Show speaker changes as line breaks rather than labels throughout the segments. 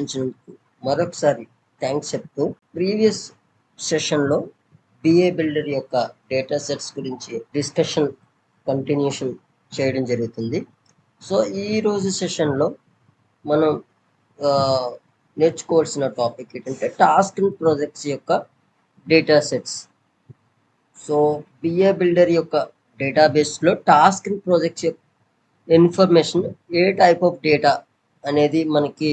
పాటించినందుకు మరొకసారి థ్యాంక్స్ చెప్తూ ప్రీవియస్ సెషన్లో బిఏ బిల్డర్ యొక్క డేటా సెట్స్ గురించి డిస్కషన్ కంటిన్యూషన్ చేయడం జరుగుతుంది. సో ఈ రోజు సెషన్లో మనం నేర్చుకోవాల్సిన టాపిక్ ఏంటంటే టాస్క్ అండ్ ప్రాజెక్ట్స్ యొక్క data sets so BA builder యొక్క డేటాబేస్లో టాస్క్ అండ్ ప్రాజెక్ట్స్ యొక్క ఇన్ఫర్మేషన్ ఏ టైప్ ఆఫ్ డేటా అనేది మనకి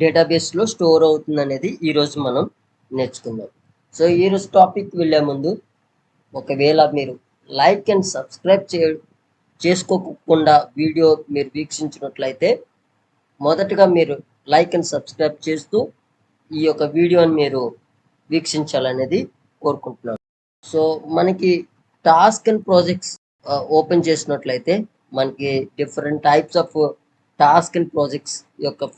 డేటాబేస్లో స్టోర్ అవుతుంది అనేది ఈరోజు మనం నేర్చుకుందాం. సో ఈరోజు టాపిక్ వెళ్ళే ముందు ఒకవేళ మీరు లైక్ అండ్ సబ్స్క్రైబ్ చే చేసుకోకుండా వీడియో మీరు వీక్షించినట్లయితే మొదటగా మీరు లైక్ అండ్ సబ్స్క్రైబ్ చేస్తూ ఈ యొక్క వీడియోని మీరు వీక్షించాలనేది కోరుకుంటున్నాను. సో మనకి టాస్క్ అండ్ ప్రాజెక్ట్స్ ఓపెన్ చేసినట్లయితే మనకి different types of task and projects యొక్క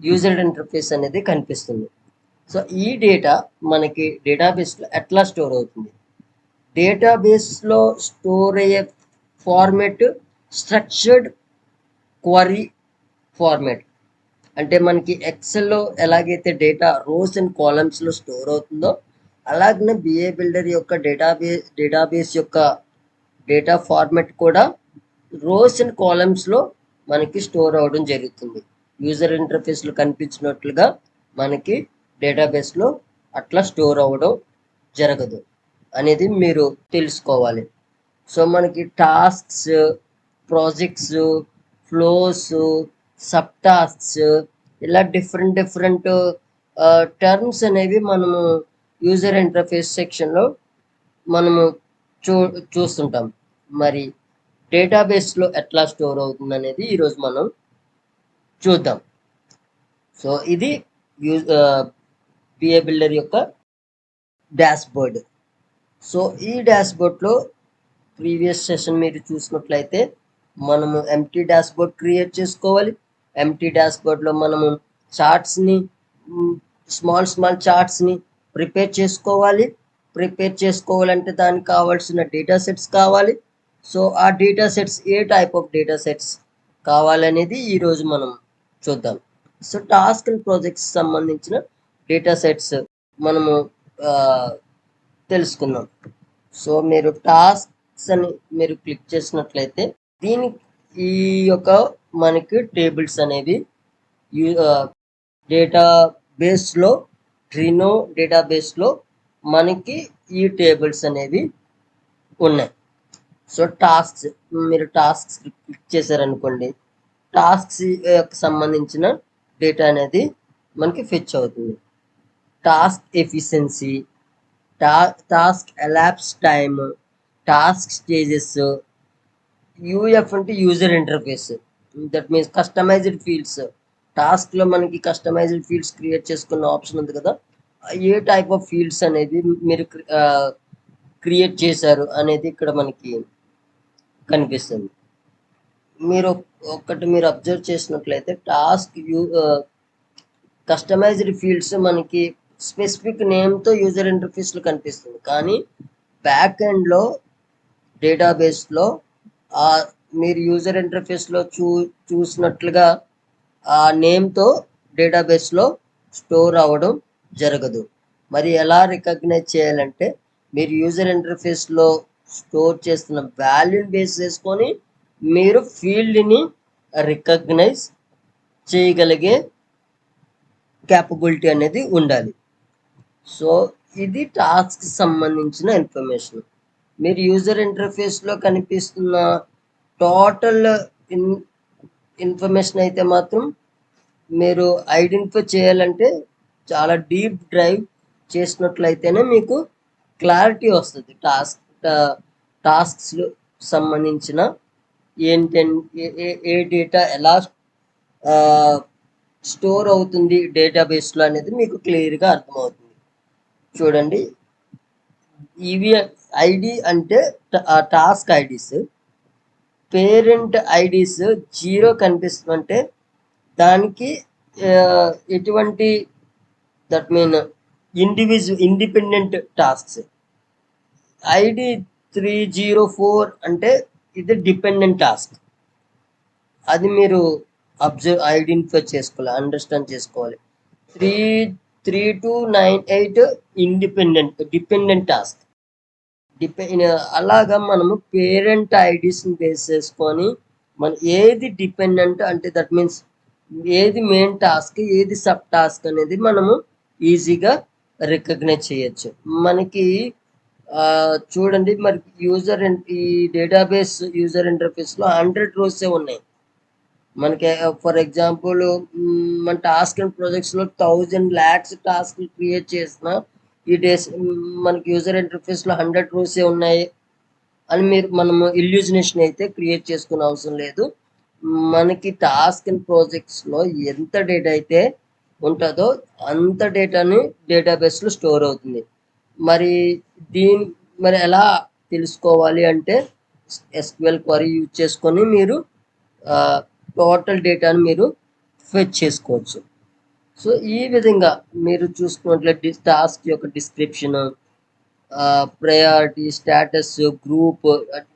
యూజర్ ఇంటర్ఫేస్ అనేది కనిపిస్తుంది. సో ఈ డేటా మనకి డేటాబేస్లో ఎట్లా స్టోర్ అవుతుంది? డేటాబేస్లో స్టోర్ అయ్యే ఫార్మేట్ స్ట్రక్చర్డ్ క్వరీ ఫార్మేట్. అంటే మనకి ఎక్సెల్లో ఎలాగైతే డేటా రోస్ అండ్ కాలమ్స్లో స్టోర్ అవుతుందో అలాగనే బిఏ బిల్డర్ యొక్క డేటాబేస్ డేటాబేస్ యొక్క డేటా ఫార్మాట్ కూడా రోస్ అండ్ కాలమ్స్లో మనకి స్టోర్ అవ్వడం జరుగుతుంది. యూజర్ ఇంటర్ఫేస్లో కనిపించినట్లుగా మనకి డేటాబేస్లో అట్లా స్టోర్ అవ్వడం జరగదు అనేది మీరు తెలుసుకోవాలి. సో మనకి tasks projects flows sub tasks ఇలా డిఫరెంట్ డిఫరెంట్ టర్మ్స్ అనేవి మనము యూజర్ ఇంటర్ఫేస్ సెక్షన్లో మనము చూ చూస్తుంటాం. మరి డేటాబేస్లో ఎట్లా స్టోర్ అవుతుంది అనేది ఈరోజు మనం చూద్దాం. సో ఇది యూజ్ పిఏ బిల్డర్ యొక్క డాష్ బోర్డ్ సో ఈ డాష్ బోర్డ్లో ప్రీవియస్ సెషన్ మీరు చూసినట్లయితే మనము ఎంటీ డాష్ బోర్డ్ క్రియేట్ చేసుకోవాలి. ఎంటీ డాష్ బోర్డ్లో మనము చార్ట్స్ని స్మాల్ స్మాల్ చార్ట్స్ని ప్రిపేర్ చేసుకోవాలి. ప్రిపేర్ చేసుకోవాలంటే దానికి కావాల్సిన డేటా సెట్స్ కావాలి. సో ఆ డేటా సెట్స్ ఏ టైప్ ఆఫ్ డేటా సెట్స్ కావాలనేది ఈరోజు మనం చూద్దాం. సో టాస్క్ అండ్ ప్రాజెక్ట్స్ సంబంధించిన డేటా సెట్స్ మనము తెలుసుకుందాం. సో మీరు టాస్క్స్ అని మీరు క్లిక్ చేసినట్లయితే దీని ఈ యొక్క మనకి టేబుల్స్ అనేవి డేటా బేస్లో ట్రినో డేటాబేస్లో మనకి ఈ టేబుల్స్ అనేవి ఉన్నాయి. సో టాస్క్స్ మీరు టాస్క్స్ క్లిక్ చేశారనుకోండి టాస్క్స్ యొక్క సంబంధించిన డేటా అనేది మనకి ఫెచ్ అవుతుంది. టాస్క్ ఎఫిషియన్సీ టా task elapse time task stages UF అంటే user interface. That means customized fields. టాస్క్లో మనకి కస్టమైజ్డ్ ఫీల్డ్స్ క్రియేట్ చేసుకున్న ఆప్షన్ ఉంది కదా ఏ టైప్ ఆఫ్ ఫీల్డ్స్ అనేది మీరు క్రియేట్ చేశారు అనేది ఇక్కడ మనకి కనిపిస్తుంది. మీరు ఒకటి మీరు అబ్జర్వ్ చేసినట్లయితే టాస్క్ యూ కస్టమైజ్డ్ ఫీల్డ్స్ మనకి స్పెసిఫిక్ నేమ్తో యూజర్ ఇంటర్ఫేస్లో కనిపిస్తుంది. కానీ బ్యాక్ ఎండ్లో డేటాబేస్లో ఆ మీరు యూజర్ ఇంటర్ఫేస్లో చూ చూసినట్లుగా ఆ నేమ్తో డేటాబేస్లో స్టోర్ అవ్వడం జరగదు. మరి ఎలా రికగ్నైజ్ చేయాలంటే మీరు యూజర్ ఇంటర్ఫేస్లో స్టోర్ చేస్తున్న వాల్యూని బేస్ చేసుకొని మీరు ఫీల్డ్ని రికగ్నైజ్ చేయగలిగే క్యాపబిలిటీ అనేది ఉండాలి. సో ఇది టాస్క్ సంబంధించిన ఇన్ఫర్మేషన్ మీరు యూజర్ ఇంటర్ఫేస్లో కనిపిస్తున్న టోటల్ ఇన్ ఇన్ఫర్మేషన్ అయితే మాత్రం మీరు ఐడెంటిఫై చేయాలంటే చాలా డీప్ డ్రైవ్ చేసినట్లయితేనే మీకు క్లారిటీ వస్తుంది. టాస్క్ టాస్క్స్ సంబంధించిన ఏంటంటే ఏ డేటా ఎలా స్టోర్ అవుతుంది డేటాబేస్లో అనేది మీకు క్లియర్గా అర్థమవుతుంది. చూడండి. ఇవి ఐడి అంటే task IDs. Parent IDs zero కనిపిస్తుందంటే దానికి ఎటువంటి that mean individual independent tasks ID three zero four అంటే ఇది డిపెండెంట్ టాస్క్ అది మీరు అబ్జర్వ్ ఐడెంటిఫై చేసుకోవాలి అండర్స్టాండ్ చేసుకోవాలి. Three three two nine eight independent dependent task డిపె అలాగా మనము పేరెంట్ ఐడీస్ని బేస్ చేసుకొని మన ఏది డిపెండెంట్ అంటే దట్ మీన్స్ ఏది మెయిన్ టాస్క్ ఏది సబ్ టాస్క్ అనేది మనము ఈజీగా రికగ్నైజ్ చేయొచ్చు. మనకి చూడండి మరి యూజర్ ఈ డేటాబేస్ యూజర్ ఇంటర్ఫేస్లో హండ్రెడ్ రోసే ఉన్నాయి. మనకి ఫర్ ఎగ్జాంపుల్ మన టాస్క్ అండ్ ప్రాజెక్ట్స్లో థౌజండ్ ల్యాక్స్ టాస్క్ క్రియేట్ చేసిన ఈ డేస్ మనకి యూజర్ ఇంటర్ఫేస్లో హండ్రెడ్ రోసే ఉన్నాయి అని మీరు మనము ఇల్యూజినేషన్ అయితే క్రియేట్ చేసుకునే అవసరం లేదు. మనకి టాస్క్ అండ్ ప్రాజెక్ట్స్లో ఎంత డేటా అయితే ఉంటుందో అంత డేటాని డేటాబేస్లో స్టోర్ అవుతుంది. మరి దీని మరి ఎలా తెలుసుకోవాలి అంటే ఎస్క్యూఎల్ క్వరీ యూజ్ చేసుకొని మీరు టోటల్ డేటాను మీరు ఫెచ్ చేసుకోవచ్చు. సో ఈ విధంగా మీరు చూసుకున్నట్లయితే టాస్క్ యొక్క description priority status group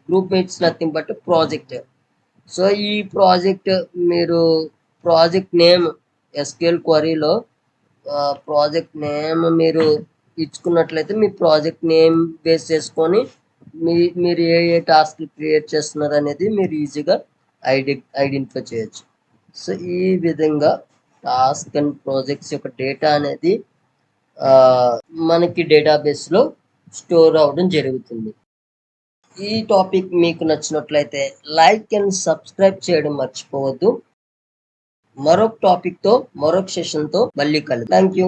group means nothing but project. So ఈ ప్రాజెక్ట్ మీరు ప్రాజెక్ట్ నేమ్ ఎస్క్యూఎల్ క్వరీలో ప్రాజెక్ట్ నేమ్ మీరు ఇచ్చుకున్నట్లయితే మీ ప్రాజెక్ట్ నేమ్ బేస్ చేసుకొని మీ మీరు ఏ ఏ టాస్క్ క్రియేట్ చేస్తున్నారు అనేది మీరు ఈజీగా ఐడి ఐడెంటిఫై చేయొచ్చు. సో ఈ విధంగా టాస్క్ అండ్ ప్రాజెక్ట్స్ యొక్క డేటా అనేది మనకి డేటాబేస్లో స్టోర్ అవ్వడం జరుగుతుంది. ఈ టాపిక్ మీకు నచ్చినట్లయితే లైక్ అండ్ సబ్స్క్రైబ్ చేయడం మర్చిపోవద్దు. మరొక టాపిక్తో మరొక సెషన్తో మళ్ళీ కలుద్దాం. Thank you